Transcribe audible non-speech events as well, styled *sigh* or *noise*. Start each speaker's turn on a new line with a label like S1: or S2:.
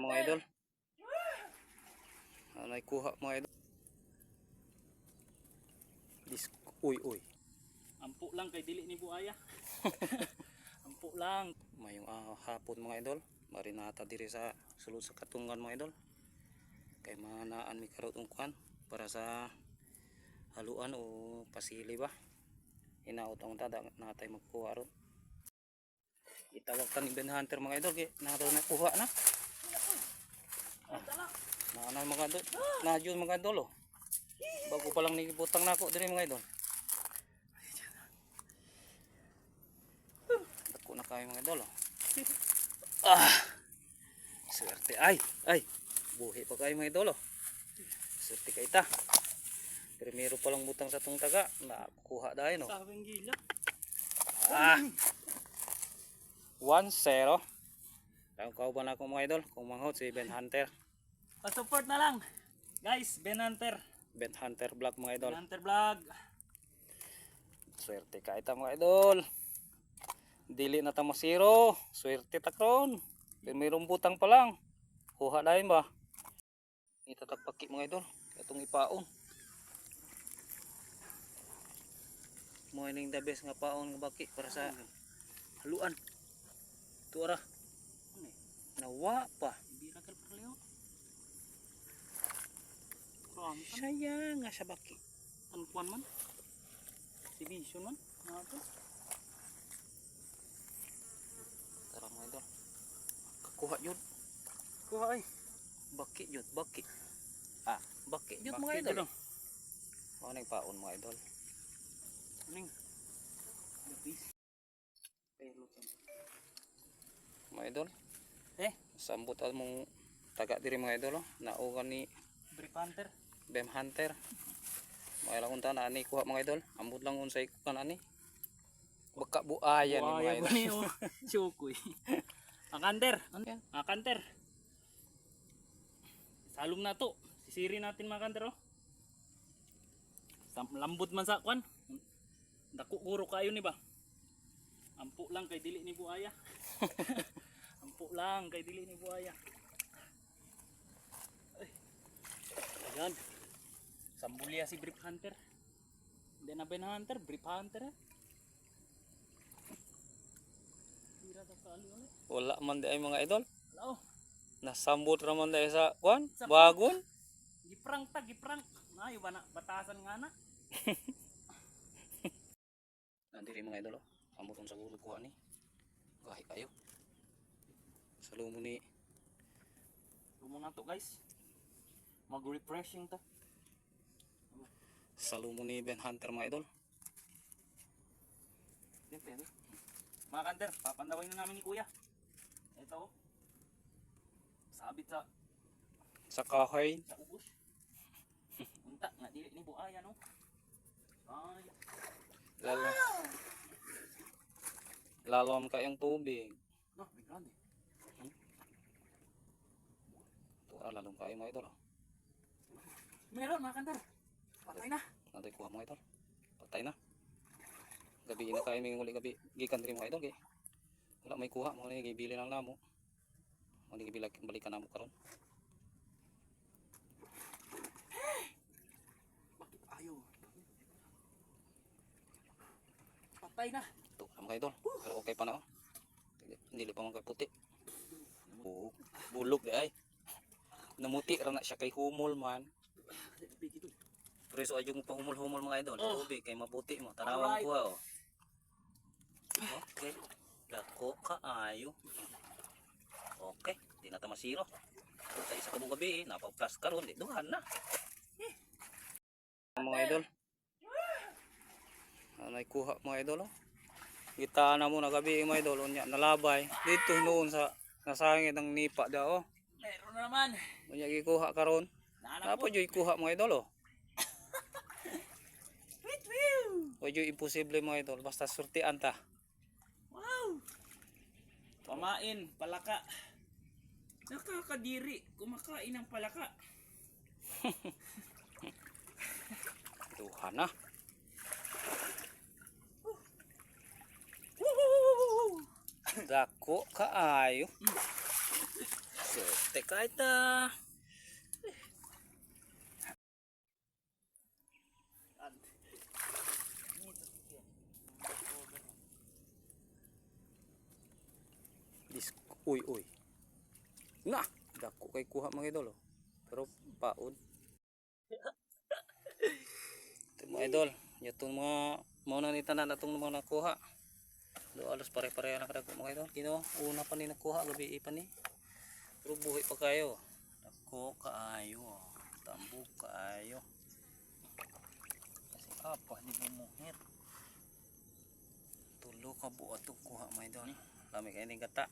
S1: mga idol. Ano ay kuha mga idol. Dis uy uy.
S2: Ampo lang kay dili ni buaya. *laughs* Ampo lang.
S1: Mayong ah, hapon mga idol. Marinata diri sa sulod sa katungan mga idol. Kay manaan mi karot kuan para sa haluan o pasili ba. Hinaot ang tada natay magkuha ron. Itawag ka ni Ben Hunter mga idol. Kaya naro na kuha na. Ah, na mga idol. Nadyo mga idol oh. Bago pa lang nibutang nako diri mga idol. Dako na kayo mga idol oh. Ah. Swerte ay, ay. Buhi pa kayo mga idol oh. Swerte kay ta. Primero pa lang butang sa tong taga, nakuha dahil no.
S2: Sabing gila.
S1: Ah. 1-0. Ang kauban ako mga idol, kung manghot si Ben Hunter.
S2: Pa-support na lang. Guys, Ben Hunter.
S1: Ben Hunter Vlog mga idol.
S2: Ben Hunter Vlog.
S1: Swerte ka ita mga idol. Dili na ta masiro. Swerte ta kron. Pero mayroong butang pa lang. Kuha dahil ba? Itatagpaki mga idol. Itong ipaon. Morning the best nga paon nga baki para sa haluan.
S2: Ano eh?
S1: Nawa pa.
S2: Perleo. Kuan kan
S1: Sayang nga sa baki.
S2: tanpuan man. Division man. Nato.
S1: Tara mga idol. Kakuha yun.
S2: Kuha ay.
S1: Baki yun. Baki. Ah, baki yun mga
S2: Bakit
S1: idol.
S2: ano?
S1: Ano yung paon mga idol?
S2: Lapis. Pero
S1: Mga idol.
S2: Eh,
S1: Sambot al mong taga diri mga idol. oh. Naugan ni
S2: Brick Hunter.
S1: Bem Hunter. Mga ilang unta na ani kuha mga idol. Ambot lang unsay kukan ani. Baka buaya ni mga idol.
S2: ni oh. Chukoy. Akanter. Akanter. Salom na to. Sisiri natin mga kanter oh. Lambot man sa kwan. Dako kuro kayo ni ba? Ampo lang kay dili ni buaya. *laughs* Ampo lang kay dili ni buaya. Ay. Ayan. Sambulya si Brief Hunter. Hindi na Ben Hunter, Brief Hunter eh.
S1: Wala man di ay mga idol.
S2: Wala oh.
S1: Nasambot ra man di sa kuan.
S2: Sa-
S1: Bagon.
S2: Giprang ta, giprang. Ngayo ba na, batasan nga na. *laughs*
S1: Nandiri mga idol. oh. Ambot sa gulo kuha ni. Gahi kayo. Salumo ni
S2: Lumo na to guys. Mag-refreshing ta.
S1: salumo ni Ben Hunter mga idol.
S2: Pwede. Mga kanter, papandawin na namin ni kuya. Ito oh. Sabit sa,
S1: Sa kahoy.
S2: sa ubos. *laughs* Unta, nga dili ni buaya no. Ay,
S1: Lalo. Lalom kayong tubig.
S2: no, may grande.
S1: Tuwa lalong kayo mga idol.
S2: Meron mga kanter. Patay na.
S1: Nanday kuha mga idol. Patay na. Gabi na kayo may uli gabi. Gikan rin mga idol. Kay. Wala may kuha. Mga gibili lang namo. Mga gibilag balikan namo karon.
S2: Bakit ayaw? Patay na.
S1: Ito na mga idol. Pero okay pa na oh. Hindi pa mga puti. Bulog di ay. Namuti ra na siya kay humol man.
S2: Big ito.
S1: Pero so yung pahumol-humol mga idol.
S2: Oh.
S1: Tubig kay maputi mo. Tarawang
S2: Alright.
S1: kuha oh. Okay. Dako ka ayo. Okay. Di na ta masiro. Sa isa ka gabi eh. Napag-plus karon di duhan na. Mga idol. Ano kuha mga idol oh. Kita na mo na gabi mga idol. Unya nalabay. Dito noon sa nasangit ng nipa daw oh.
S2: Meron na naman.
S1: Unya gikuha karon. Napo joy kuha mga idol oh.
S2: Sweet view.
S1: O joy imposible mga idol. Basta surtian ta.
S2: Wow! Pamain, palaka. Nakakadiri, kumakain ng palaka. *laughs*
S1: Duhan na. Dako kaayo. Teka ita. Dis uy uy. Na, dako kay kuha mga idol. oh. Pero paod. Ito mga idol, itong mga mauna ni tanan atong mga nakuha. Do alos pare-pareha na kadako mga idol. Kino una pa ni nakuha gabi pa ni. Pero buhay pa kayo. Dako kaayo. Tambok kaayo. Kasi apa di bumuhit. Tulo ka buat to kuha mga idol. Lami kayo ning gata.